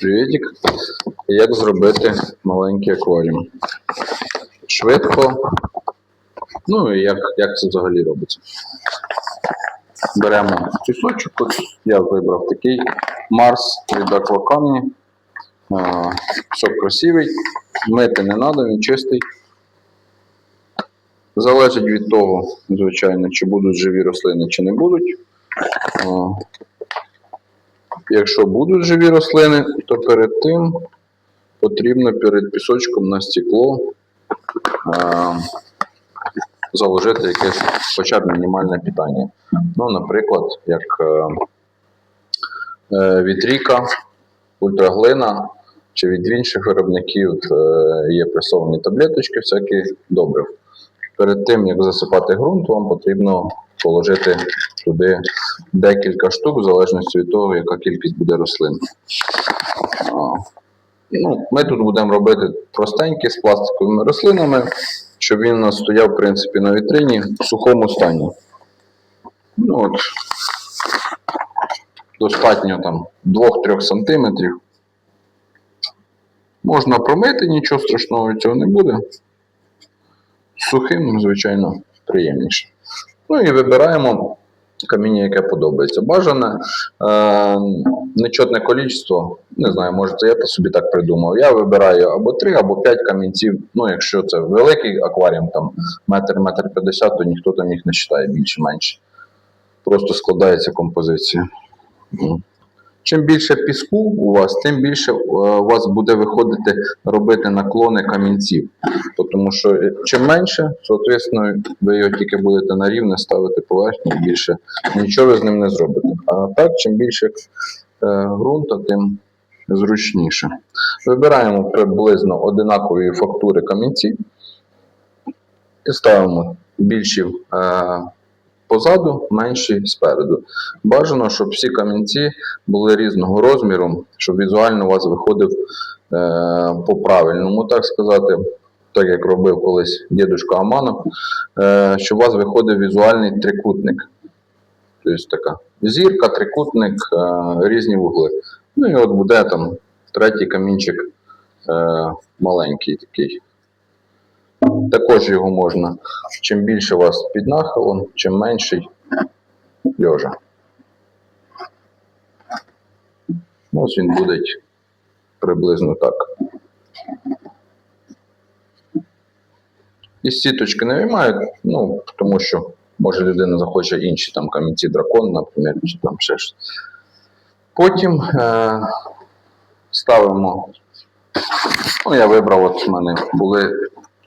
Привітик. Як зробити маленький акваріум? Швидко. Ну і як, як це взагалі робиться? Беремо пісочок. Я вибрав такий Марс від Аквакамні. Пісок красивий. Мити не треба, він чистий. Залежить від того, звичайно, чи будуть живі рослини, чи не будуть. Якщо будуть живі рослини, то перед тим потрібно перед пісочком на стекло а, заложити якесь хоча б мінімальне питання. Ну, наприклад, як е, е, від Ріка, ультраглина чи від інших виробників е, є пресовані таблеточки, всякі добрив. Перед тим, як засипати ґрунт, вам потрібно положити туди декілька штук, в залежності від того, яка кількість буде рослин. Ну, ми тут будемо робити простенькі з пластиковими рослинами, щоб він стояв, в принципі, на вітрині в сухому стані. Ну, от, достатньо там 2-3 см. Можна промити, нічого страшного цього не буде. Сухим, звичайно, приємніше. Ну і вибираємо каміння, яке подобається. Бажане е, нечотне кількість, не знаю, може це я та собі так придумав. Я вибираю або 3, або 5 камінців. Ну, якщо це великий акваріум, там метр, метр 50, то ніхто там їх не вважає більше-менше. Просто складається композиція. Чим більше піску у вас, тим більше е, у вас буде виходити робити наклони камінців. Тому що е, чим менше, соответственно, ви його тільки будете на рівне ставити поверхню, більше нічого ви з ним не зробите. А так, чим більше е, ґрунта, тим зручніше. Вибираємо приблизно одинакові фактури камінців і ставимо більші позаду, менші спереду. Бажано, щоб всі камінці були різного розміру, щоб візуально у вас виходив е, по правильному, так сказати, так як робив колись дідушка Аманов, е, щоб у вас виходив візуальний трикутник. Тобто така зірка, трикутник, е, різні вугли. Ну і от буде там третій камінчик е, маленький такий. Також його можна, чим більше у вас під нахилом, чим менший льожа. Ну, Ось він буде приблизно так. І сіточки не виймають, ну, тому що може людина захоче інші там камінці дракон, наприклад, чи там ще щось. Потім е- ставимо. Ну, я вибрав, от в мене були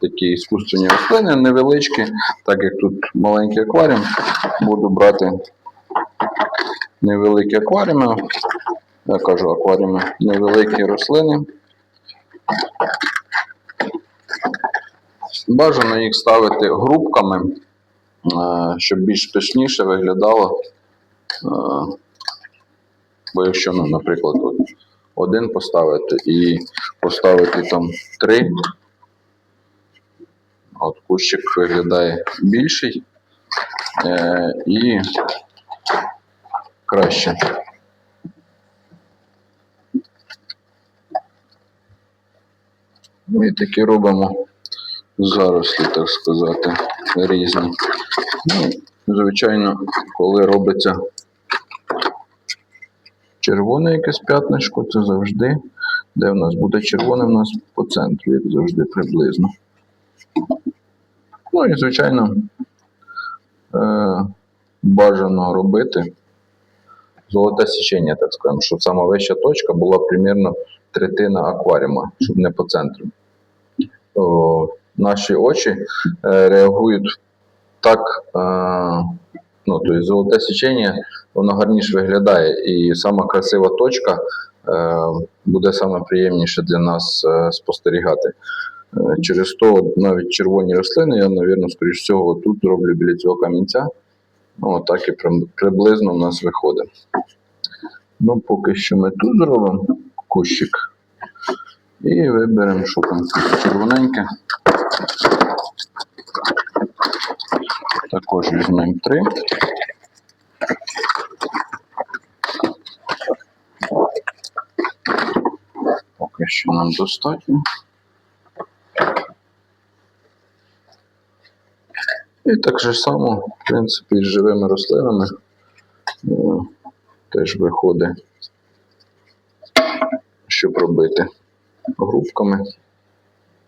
такі іскусственні рослини невеличкі, так як тут маленький акваріум, буду брати невеликі акваріуми. Я кажу акваріуми, невеликі рослини. Бажано їх ставити групками, е, щоб більш точніше виглядало. Е, Бо якщо, ну, наприклад, один поставити і поставити там три, от кущик виглядає більший е, і краще. Ми такі робимо зарослі, так сказати, різні. Ну, звичайно, коли робиться червоне якесь п'ятнишко, це завжди, де в нас буде червоне, в нас по центру, як завжди, приблизно. Ну і, звичайно, е, бажано робити золоте січення, так скажемо, щоб сама вища точка була примірно третина акваріума, щоб не по центру. О, наші очі е, реагують так, е, ну, тобто золоте січення, воно гарніше виглядає, і сама красива точка е, буде саме приємніше для нас е, спостерігати. Е, Через то навіть червоні рослини, я, мабуть, скоріш всього, тут зроблю біля цього камінця. Ну, так і приблизно в нас виходить. Ну, поки що ми тут зробимо кущик. І виберемо, що там червоненьке. Також візьмемо три. Поки що нам достатньо. І так же само, в принципі, з живими рослинами е, теж виходить, щоб робити грубками.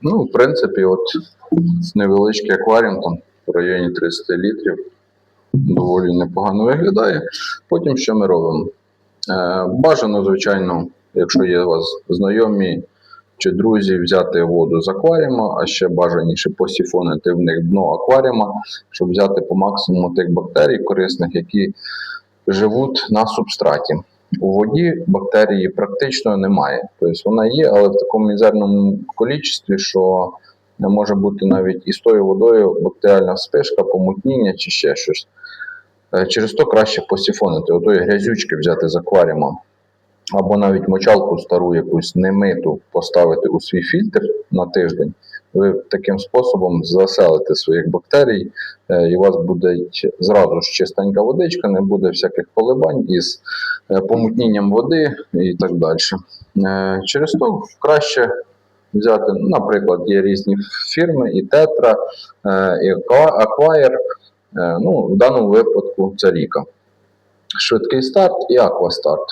Ну, в принципі, от невеличкий акваріум там в районі 30 літрів доволі непогано виглядає. Потім що ми робимо? Е, бажано, звичайно, якщо є у вас знайомі чи друзі, взяти воду з акваріума, а ще бажаніше посіфонити в них дно акваріума, щоб взяти по максимуму тих бактерій корисних, які живуть на субстраті. У воді бактерії практично немає. Тобто вона є, але в такому мізерному кількості, що не може бути навіть із тою водою бактеріальна вспишка, помутніння чи ще щось. Е, Через то краще посіфонити, отої грязючки взяти з акваріума. Або навіть мочалку стару якусь немиту поставити у свій фільтр на тиждень. Ви таким способом заселите своїх бактерій, е, і у вас буде зразу ж чистенька водичка, не буде всяких коливань із е, помутнінням води і так далі. Е, Через то краще взяти, наприклад, є різні фірми, і Тетра, і Аква- Acquire. Е, Ну, в даному випадку це Ріка. Швидкий старт і аквастарт.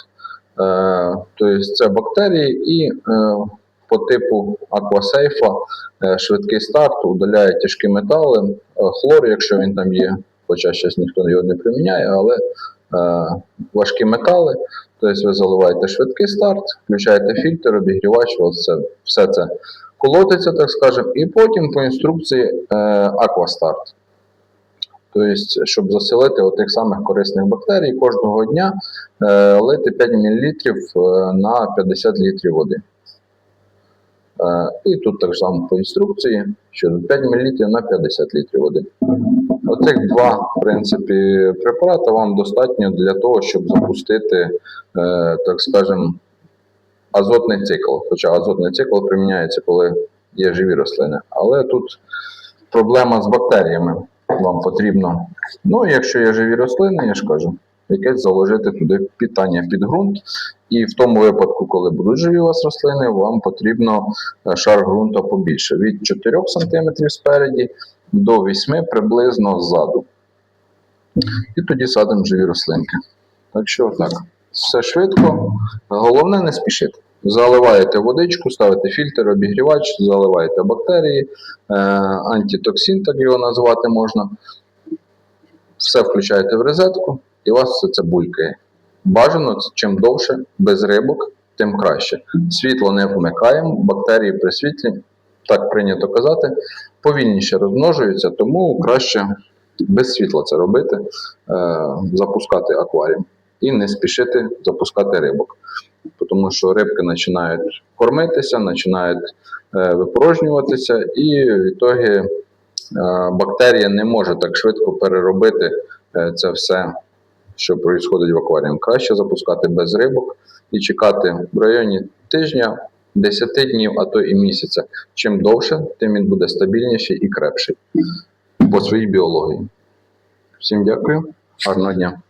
Тобто це бактерії і е, по типу аквасейфа е, швидкий старт удаляє тяжкі метали, хлор, якщо він там є, хоча зараз ніхто його не приміняє, але важкі метали. Тобто ви заливаєте швидкий старт, включаєте фільтр, обігрівач, це, все це колотиться, так скажемо, і потім по інструкції аквастарт. Тобто, щоб заселити отих самих корисних бактерій кожного дня е, лити 5 мл на 50 літрів води. Е, і тут так само по інструкції, що 5 мл на 50 літрів води. Оцих два, в принципі, препарати вам достатньо для того, щоб запустити, е, так скажемо, азотний цикл. Хоча азотний цикл приміняється, коли є живі рослини. Але тут проблема з бактеріями. Вам потрібно, ну, якщо є живі рослини, я ж кажу, якесь заложити туди питання під ґрунт. І в тому випадку, коли будуть живі у вас рослини, вам потрібно е, шар ґрунту побільше. Від 4 см спереді до 8 приблизно ззаду. І тоді садимо живі рослинки. Так що так, все швидко. Головне не спішити. Заливаєте водичку, ставите фільтр, обігрівач, заливаєте бактерії, е, антитоксин, так його назвати можна. Все включаєте в розетку, і у вас все це булькає. Бажано, чим довше, без рибок, тим краще. Світло не вмикаємо, бактерії при світлі, так прийнято казати, повільніше розмножуються, тому краще без світла це робити, е, запускати акваріум і не спішити запускати рибок. Тому що рибки починають кормитися, починають е, випорожнюватися, і в ітогі е, бактерія не може так швидко переробити е, це все, що відбувається в акваріумі. Краще запускати без рибок і чекати в районі тижня, 10 днів, а то і місяця. Чим довше, тим він буде стабільніший і крепший по своїй біології. Всім дякую, гарного дня.